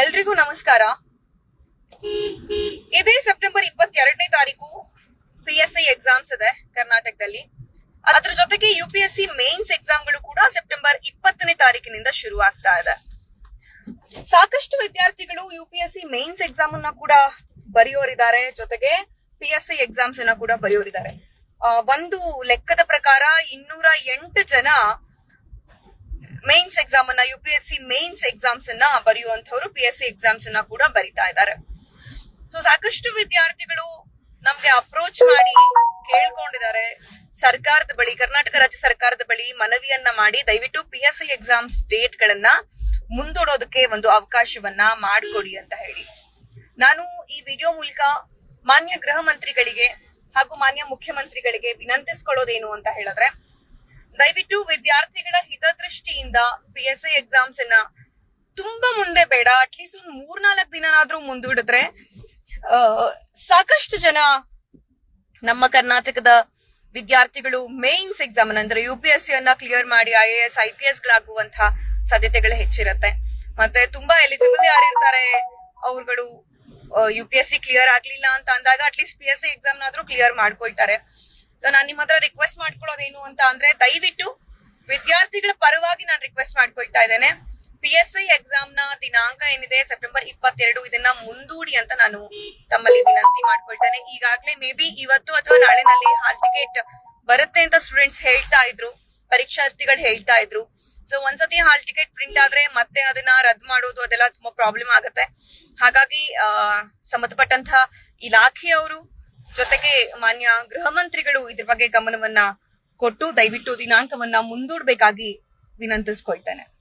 ಎಲ್ರಿಗೂ ನಮಸ್ಕಾರ. ಇದೇ ಸೆಪ್ಟೆಂಬರ್ ಇಪ್ಪತ್ತೆರಡನೇ ತಾರೀಕು ಪಿ ಎಸ್ ಐ ಎಕ್ಸಾಮ್ಸ್ ಇದೆ ಕರ್ನಾಟಕದಲ್ಲಿ. ಅದ್ರ ಜೊತೆಗೆ U P S C mains ಎಕ್ಸಾಮ್ಗಳು ಕೂಡ ಸೆಪ್ಟೆಂಬರ್ ಇಪ್ಪತ್ತನೇ ತಾರೀಕಿನಿಂದ ಶುರು ಆಗ್ತಾ ಇದೆ. ಸಾಕಷ್ಟು ವಿದ್ಯಾರ್ಥಿಗಳು U P S C mains exam ಅನ್ನ ಕೂಡ ಬರೆಯೋರಿದ್ದಾರೆ. ಜೊತೆಗೆ ಪಿ ಎಸ್ ಐ ಎಕ್ಸಾಮ್ಸ್ ಅನ್ನ ಕೂಡ ಬರೆಯೋರಿದ್ದಾರೆ. ಒಂದು ಲೆಕ್ಕದ ಪ್ರಕಾರ ಇನ್ನೂರ ಎಂಟು ಜನ ಮೇನ್ಸ್ ಎಕ್ಸಾಮ್ ಅನ್ನ U P S C mains exams ಅನ್ನ ಬರೆಯುವಂತವ್ರು ಪಿ ಎಸ್ ಸಿ ಎಕ್ಸಾಮ್ಸ್ ಅನ್ನ ಕೂಡ ಬರಿತಾ ಇದ್ದಾರೆ. ಸೊ ಸಾಕಷ್ಟು ವಿದ್ಯಾರ್ಥಿಗಳು ನಮ್ಗೆ ಅಪ್ರೋಚ್ ಮಾಡಿ ಕೇಳ್ಕೊಂಡಿದ್ದಾರೆ. ಸರ್ಕಾರದ ಬಳಿ, ಕರ್ನಾಟಕ ರಾಜ್ಯ ಸರ್ಕಾರದ ಬಳಿ ಮನವಿಯನ್ನ ಮಾಡಿ ದಯವಿಟ್ಟು P S C exams date ಗಳನ್ನ ಮುಂದೂಡೋದಕ್ಕೆ ಒಂದು ಅವಕಾಶವನ್ನ ಮಾಡಿಕೊಡಿ ಅಂತ ಹೇಳಿ. ನಾನು ಈ ವಿಡಿಯೋ ಮೂಲಕ ಮಾನ್ಯ ಗೃಹ ಮಂತ್ರಿಗಳಿಗೆ ಹಾಗೂ ಮಾನ್ಯ ಮುಖ್ಯಮಂತ್ರಿಗಳಿಗೆ ವಿನಂತಿಸ್ಕೊಳ್ಳೋದೇನು ಅಂತ ಹೇಳಿದ್ರೆ ದಯವಿಟ್ಟು ವಿದ್ಯಾರ್ಥಿಗಳ ಹಿತದೃಷ್ಟಿಯಿಂದ ಪಿ ಎಸ್ ಐ ಎಕ್ಸಾಮ್ಸ್ ಅನ್ನ ತುಂಬಾ ಮುಂದೆ ಬೇಡ. ಅಟ್ಲೀಸ್ಟ್ ಒಂದ್ ಮೂರ್ನಾಲ್ಕು ದಿನನಾದ್ರೂ ಮುಂದೂಡಿದ್ರೆ ಸಾಕಷ್ಟು ಜನ ನಮ್ಮ ಕರ್ನಾಟಕದ ವಿದ್ಯಾರ್ಥಿಗಳು ಮೇನ್ಸ್ ಎಕ್ಸಾಮ್ ಅಂದ್ರೆ ಯು ಪಿ ಎಸ್ ಸಿ ಅನ್ನ ಕ್ಲಿಯರ್ ಮಾಡಿ I A S I P S ಗಳಾಗುವಂತಹ ಸಾಧ್ಯತೆಗಳು ಹೆಚ್ಚಿರುತ್ತೆ. ಮತ್ತೆ ತುಂಬಾ ಎಲಿಜಿಬಲ್ ಯಾರಿರ್ತಾರೆ? ಅವ್ರುಗಳು U P S C clear ಆಗ್ಲಿಲ್ಲ ಅಂತ ಅಂದಾಗ at least P S C exam ಆದ್ರೂ ಕ್ಲಿಯರ್ ಮಾಡ್ಕೊಳ್ತಾರೆ. ಸೊ ನಾನ್ ನಿಮ್ಮ ಹತ್ರ ರಿಕ್ವೆಸ್ಟ್ ಮಾಡ್ಕೊಳ್ಳೋದೇನು ಅಂತ ಅಂದ್ರೆ ದಯವಿಟ್ಟು ವಿದ್ಯಾರ್ಥಿಗಳ ಪರವಾಗಿ ನಾನು ರಿಕ್ವೆಸ್ಟ್ ಮಾಡ್ಕೊಳ್ತಾ ಇದ್ದೇನೆ. ಪಿ ಎಸ್ ಐ ಎಕ್ಸಾಮ್ನ ದಿನಾಂಕ ಏನಿದೆ? ಸೆಪ್ಟೆಂಬರ್ ಇಪ್ಪತ್ತೆರಡು ಇದನ್ನ ಮುಂದೂಡಿ ಅಂತ ನಾನು ತಮ್ಮಲ್ಲಿ ವಿನಂತಿ ಮಾಡ್ಕೊಳ್ತೇನೆ. ಈಗಾಗಲೇ ಮೇ ಬಿ ಇವತ್ತು ಅಥವಾ ನಾಳೆನಲ್ಲಿ ಹಾಲ್ ಟಿಕೆಟ್ ಬರುತ್ತೆ ಅಂತ ಸ್ಟೂಡೆಂಟ್ಸ್ ಹೇಳ್ತಾ ಇದ್ರು. ಪರೀಕ್ಷಾರ್ಥಿಗಳು ಹೇಳ್ತಾ ಇದ್ರು. ಸೊ ಒಂದ್ಸತಿ ಹಾಲ್ ಟಿಕೆಟ್ ಪ್ರಿಂಟ್ ಆದ್ರೆ ಮತ್ತೆ ಅದನ್ನ ರದ್ದು ಮಾಡೋದು ಅದೆಲ್ಲ ತುಂಬಾ ಪ್ರಾಬ್ಲಮ್ ಆಗುತ್ತೆ. ಹಾಗಾಗಿ ಆ, ಸಂಬಂಧಪಟ್ಟಂತಹ ಇಲಾಖೆಯವರು ಜೊತೆಗೆ ಮಾನ್ಯ ಗೃಹ ಮಂತ್ರಿಗಳು ಇದ್ರ ಬಗ್ಗೆ ಗಮನವನ್ನ ಕೊಟ್ಟು ದಯವಿಟ್ಟು ದಿನಾಂಕವನ್ನ ಮುಂದೂಡ್ಬೇಕಾಗಿ ವಿನಂತಿಸ್ಕೊಳ್ತೇನೆ.